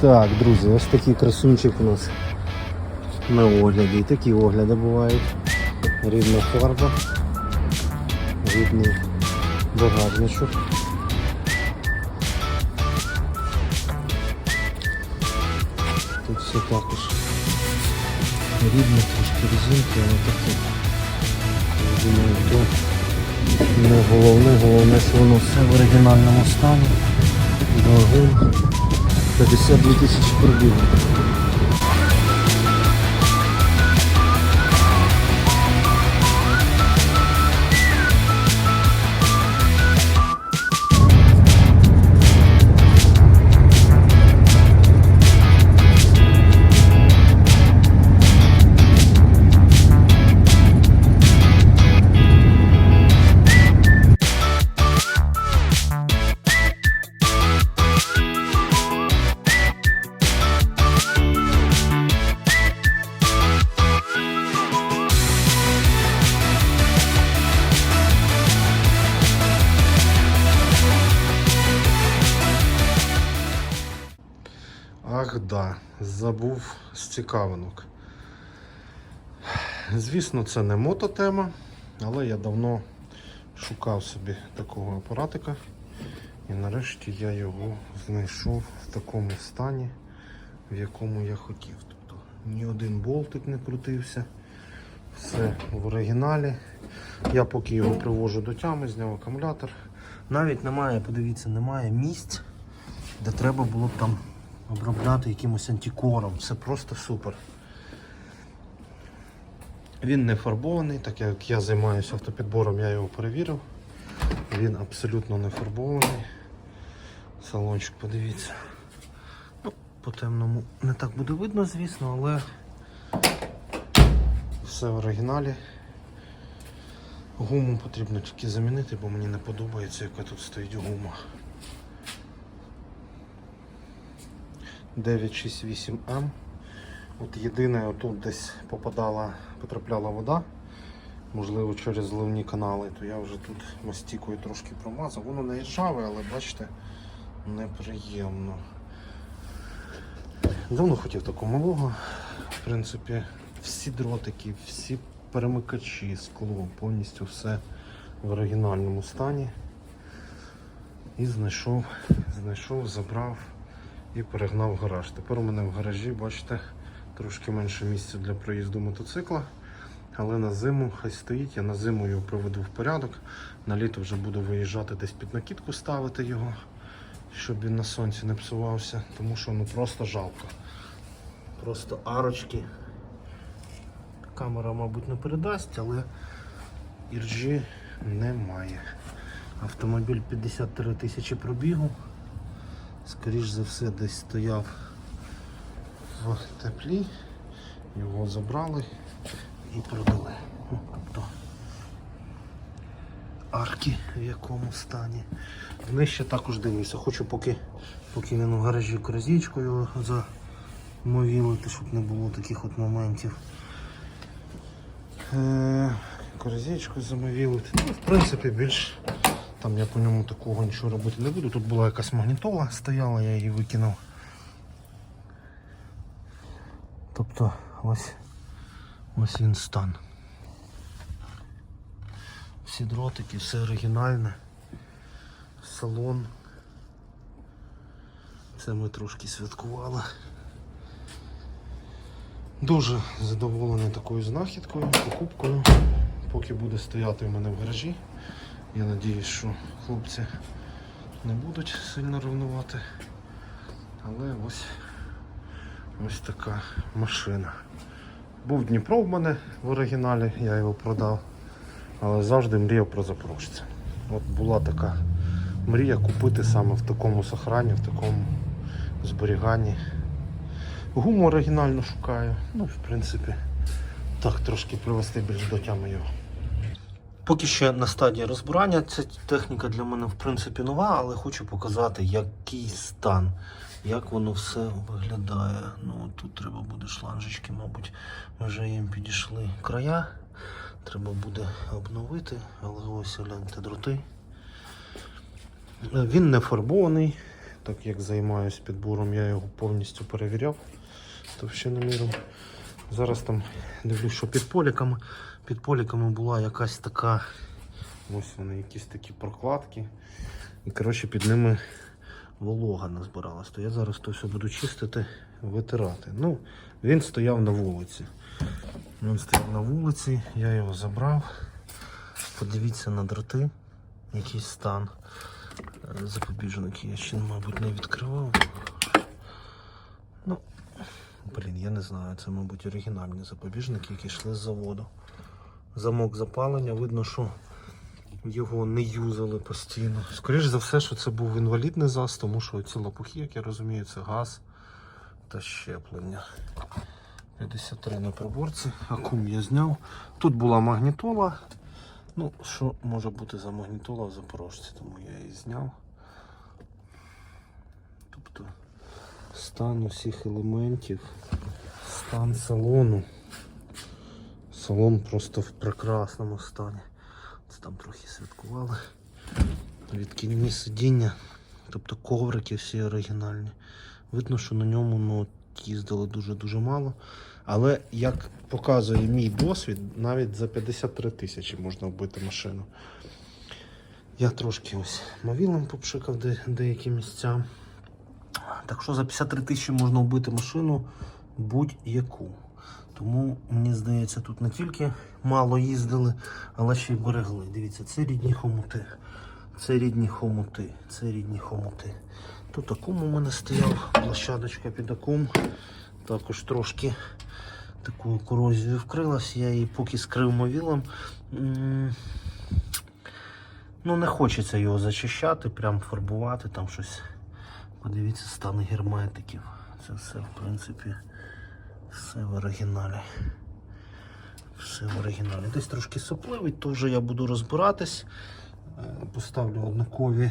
Так, друзі, ось такий красунчик у нас на огляді. І такі огляди бувають. Рідна фарба, рідний багажничок. Тут все також рідне, трошки резинки, але таке. Я думаю, то не головне, головне, що воно все в оригінальному стані. Двигун 52 тисячі пробігу. Забув з цікавинок. Звісно, це не мототема, але я давно шукав собі такого апаратика. І нарешті я його знайшов в такому стані, в якому я хотів. Тобто ні один болтик не крутився, все в оригіналі. Я поки його привожу до тями, зняв акумулятор. Навіть немає, подивіться, немає місць, де треба було б там обробляти якимось антикором. Це просто супер. Він не фарбований, так як я займаюся автопідбором, я його перевірив. Він абсолютно не фарбований. Салончик, подивіться. Ну, по темному не так буде видно, звісно, але все в оригіналі. Гуму потрібно тільки замінити, бо мені не подобається, яка тут стоїть гума. 968М. От єдине, отут десь попадала, потрапляла вода, можливо через зливні канали, то я вже тут мастікою трошки промазав. Воно не ржаве, але бачите, неприємно. Давно хотів такого малого. В принципі, всі дротики, всі перемикачі, скло, повністю все в оригінальному стані. І знайшов, знайшов, забрав і перегнав гараж. Тепер у мене в гаражі, бачите, трошки менше місця для проїзду мотоцикла. Але на зиму хай стоїть, я на зиму його приведу в порядок. На літо вже буду виїжджати десь під накидку ставити його, щоб він на сонці не псувався, тому що ну просто жалко. Просто арочки. Камера, мабуть, не передасть, але іржі немає. Автомобіль 53 тисячі пробігу. Скоріш за все десь стояв в теплі, його забрали і продали. Тобто арки в якому стані. Нижче також дивлюся. Хочу поки, поки він у гаражі корзічкою замовілити, щоб не було таких от моментів. Е, Корзічку замовілити. Ну, в принципі, більш там я по ньому такого нічого робити не буду. Тут була якась магнітола, стояла, я її викинув. Тобто ось ось він стан. Всі дротики, все оригінальне. Салон. Це ми трошки святкували. Дуже задоволений такою знахідкою, покупкою. Поки буде стояти у мене в гаражі. Я сподіваюся, що хлопці не будуть сильно ревнувати. Але ось ось така машина. Був Дніпро в мене в оригіналі, я його продав, але завжди мріяв про запорожця. От була така мрія купити саме в такому сохрані, в такому зберіганні. Гуму оригінально шукаю. Ну, в принципі, так трошки привести більш до тями його. Поки ще на стадії розбирання. Ця техніка для мене в принципі нова, але хочу показати, який стан, як воно все виглядає. Ну тут треба буде шланжечки, мабуть, ми вже їм підійшли края. Треба буде обновити, але ось гляньте дроти. Він не фарбований, так як займаюся підбором, я його повністю перевіряв товщиноміром. Зараз там дивлюсь, що під поліками. Під поліками була якась така, ось вони, якісь такі прокладки. І коротше під ними волога назбиралась. То я зараз то все буду чистити, витирати. Ну, він стояв на вулиці. Він стояв на вулиці, я його забрав. Подивіться на дроти, який стан. Е, Запобіжники я ще, мабуть, не відкривав. Ну, блін, я не знаю, це, мабуть, оригінальні запобіжники, які йшли з заводу. Замок запалення, видно, що його не юзали постійно. Скоріше за все, що це був інвалідний ЗАЗ, тому що ці лопухи, як я розумію, це газ та щеплення. 53 на приборці, акум я зняв. Тут була магнітола. Ну, що може бути за магнітола в Запорожці, тому я її зняв. Тобто стан усіх елементів, стан салону. Салон просто в прекрасному стані. Це там трохи святкували. Відкинні сидіння, тобто коврики всі оригінальні. Видно, що на ньому ну, їздили дуже-дуже мало. Але як показує мій досвід, навіть за 53 тисячі можна вбити машину. Я трошки ось мовілом попшикав де, деякі місця. Так що за 53 тисячі можна вбити машину будь-яку. Тому мені здається, тут не тільки мало їздили, але ще й берегли. Дивіться, це рідні хомути. Це рідні хомути, це рідні хомути. Тут акум у мене стояв, площадочка під акум. Також трошки такою корозією вкрилась. Я її поки скрив мовілом. Ну, не хочеться його зачищати, прям фарбувати, там щось. Подивіться, стан герметиків. Це все, в принципі, все в оригіналі. Все в оригіналі. Десь трошки сопливий, то вже я буду розбиратись. Е, Поставлю однакові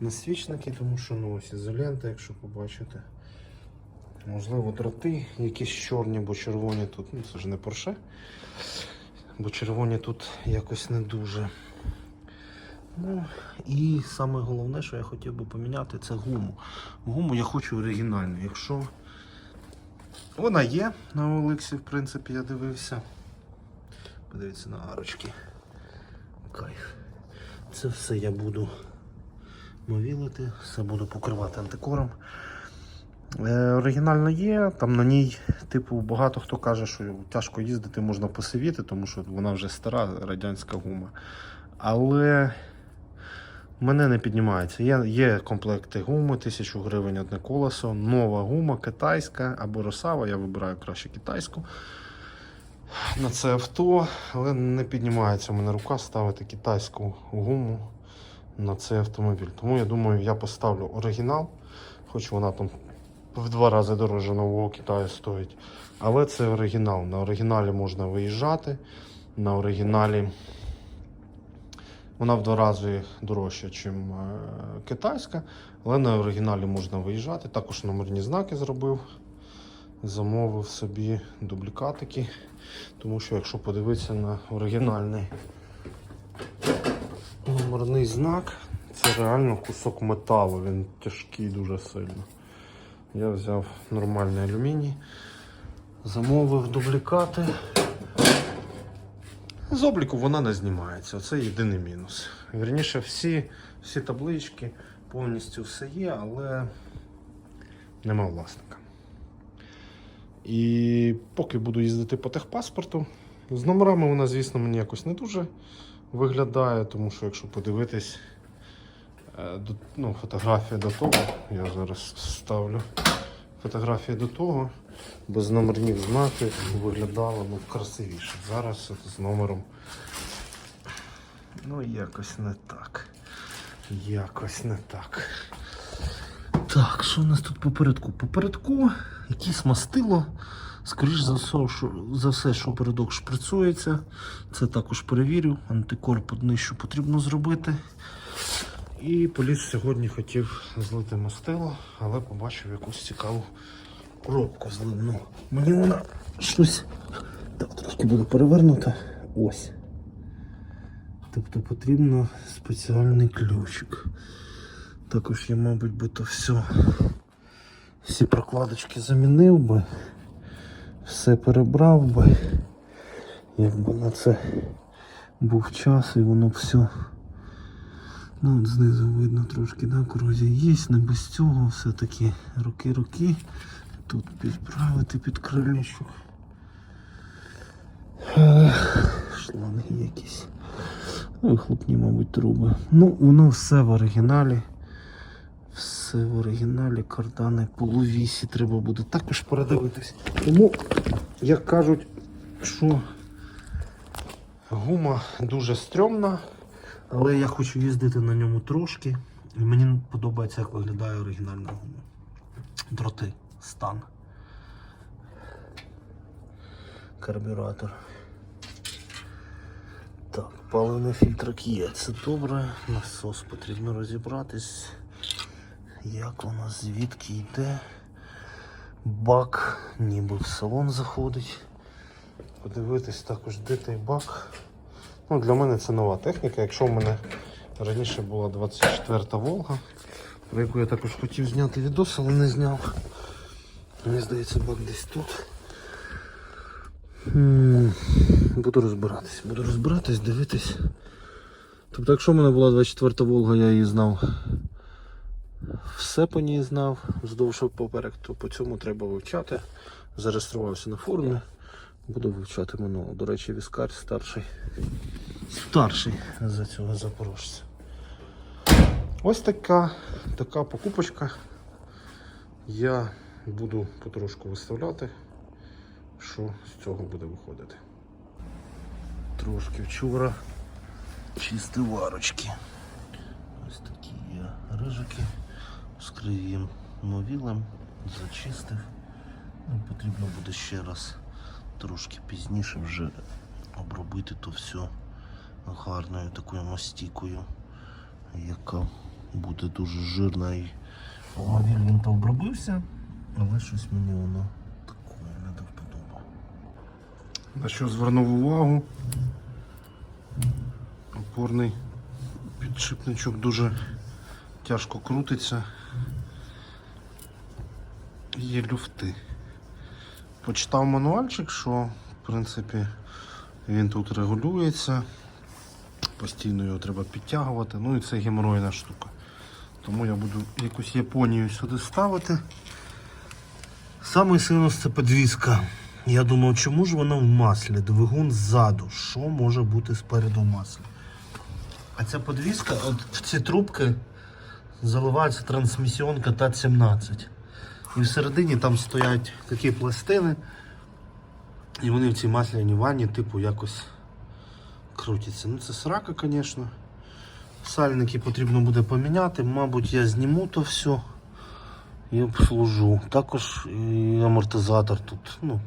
насвічники, тому що ну, ось ізолента, якщо побачите. Можливо, дроти якісь чорні, бо червоні тут, ну це ж не Порше. Бо червоні тут якось не дуже. Ну і саме головне, що я хотів би поміняти, це гуму. Гуму я хочу оригінальну. Якщо вона є на Олексі, в принципі, я дивився. Подивіться на арочки. Кайф. Це все я буду мовілити, все буду покривати антикором. Е, оригінально є, там на ній, типу, багато хто каже, що тяжко їздити, можна посивіти, тому що вона вже стара радянська гума. Але мене не піднімається. Є, є комплекти гуми, 1000 гривень одне колесо, нова гума, китайська або росава, я вибираю краще китайську. На це авто, але не піднімається у мене рука ставити китайську гуму на цей автомобіль. Тому я думаю, я поставлю оригінал, хоч вона там в два рази дороже нового Китаю стоїть. Але це оригінал. На оригіналі можна виїжджати. На оригіналі вона в два рази дорожча, ніж китайська, але на оригіналі можна виїжджати. Також номерні знаки зробив. Замовив собі дублікатики. Тому що, якщо подивитися на оригінальний номерний знак, це реально кусок металу, він тяжкий дуже сильно. Я взяв нормальний алюміній, замовив дублікати. З обліку вона не знімається, це єдиний мінус. Вірніше, всі, всі таблички, повністю все є, але нема власника. І поки буду їздити по техпаспорту, з номерами вона, звісно, мені якось не дуже виглядає, тому що якщо подивитись, е, ну, фотографія до того, я зараз ставлю фотографія до того, без номерних знаків виглядало ну, красивіше. Зараз з номером. Ну, якось не так. Якось не так. Так, що у нас тут попередку? Попередку якесь мастило. Скоріш за все, що, за все, що передок шприцується. Це також перевірю. Антикор нижчу потрібно зробити. І поліс сьогодні хотів злити мастило, але побачив якусь цікаву коробку зливну. Мені вона щось. Так, трошки буде перевернута. Ось. Тобто потрібно спеціальний ключик. Також я, мабуть, би то все. Всі прокладочки замінив би, все перебрав би, якби на це був час і воно все. Ну, от знизу видно трошки, да, корозія є, не без цього все-таки роки-роки. Тут підправити під крильничок. Ех, Шланги якісь. Вихлопні, мабуть, труби. Ну, воно все в оригіналі. Все в оригіналі, кардани полувісі треба буде також передивитись. Тому, як кажуть, що гума дуже стрьомна, але я хочу їздити на ньому трошки. І мені подобається, як виглядає оригінальна гума. Дроти, стан. Карбюратор. Так, паливний фільтрик є, це добре. Насос потрібно розібратись. Як воно звідки йде? Бак ніби в салон заходить. Подивитись також, де той бак. Ну, для мене це нова техніка. Якщо в мене раніше була 24 Волга, про яку я також хотів зняти відос, але не зняв. Мені здається, бак десь тут. Буду розбиратись, буду розбиратись, дивитись. Тобто, якщо в мене була 24 Волга, я її знав. Все по ній знав вздовж поперек, то по цьому треба вивчати. Зареєструвався на форумі. Буду вивчати минуло. До речі, віскар старший. Старший за цього запорожця. Ось така, така покупочка. Я буду потрошку виставляти, що з цього буде виходити. Трошки вчора чисті варочки. Ось такі є рижики. Скрив їм мовілем, зачистив. Ну, потрібно буде ще раз трошки пізніше вже обробити то все гарною такою мастікою, яка буде дуже жирна і мовіль він то обробився, але щось мені воно такое не до вподоби. На що звернув увагу? Опорний підшипничок дуже тяжко крутиться. Є люфти. Почитав мануальчик, що в принципі він тут регулюється. Постійно його треба підтягувати. Ну і це геморойна штука. Тому я буду якусь Японію сюди ставити. Саме синус це підвізка. Я думав, чому ж вона в маслі? Двигун ззаду. Що може бути спереду в маслі? А ця подвіска, от в ці трубки заливається трансмісіонка ТАТ-17. І всередині там стоять такі пластини. І вони в цій масляній ванні, типу, якось крутяться. Ну це срака, звісно. Сальники потрібно буде поміняти. Мабуть, я зніму то все і обслужу. Також і амортизатор тут. Ну,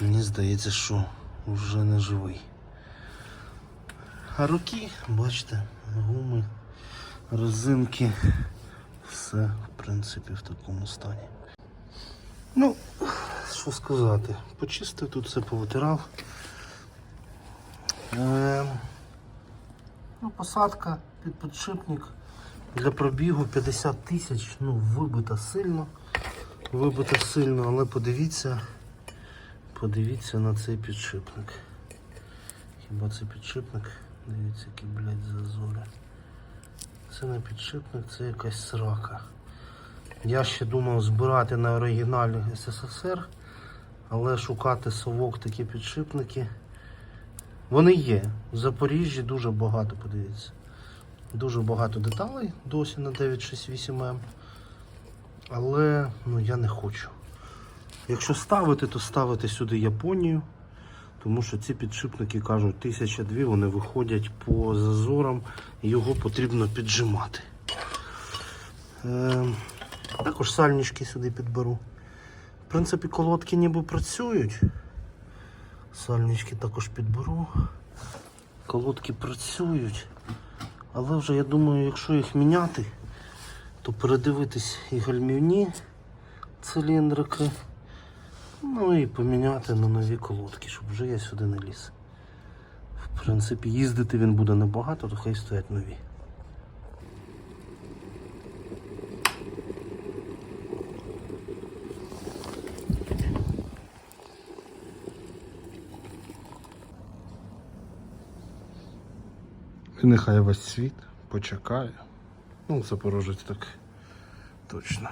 мені здається, що вже не живий. А руки, бачите, гуми, резинки, все, в принципі, в такому стані. Ну, що сказати, почистив тут все повитирав. Е, ну, посадка під підшипник для пробігу 50 тисяч, ну, вибита сильно. Вибита сильно, але подивіться, подивіться на цей підшипник. Хіба це підшипник? Дивіться, які, блядь, зазори. Це не підшипник, це якась срака. Я ще думав збирати на оригіналі СССР, але шукати совок такі підшипники. Вони є. В Запоріжжі дуже багато, подивіться. Дуже багато деталей досі на 968М. Але ну, я не хочу. Якщо ставити, то ставити сюди Японію. Тому що ці підшипники кажуть, тисяча дві вони виходять по зазорам, його потрібно піджимати. Е, також сальнички сюди підберу. В принципі, колодки ніби працюють. Сальнички також підберу. Колодки працюють. Але вже я думаю, якщо їх міняти, то передивитись і гальмівні циліндрики. Ну і поміняти на нові колодки, щоб вже я сюди не ліз. В принципі, їздити він буде небагато, то хай стоять нові. І нехай весь світ почекає. Ну, запорожець так точно.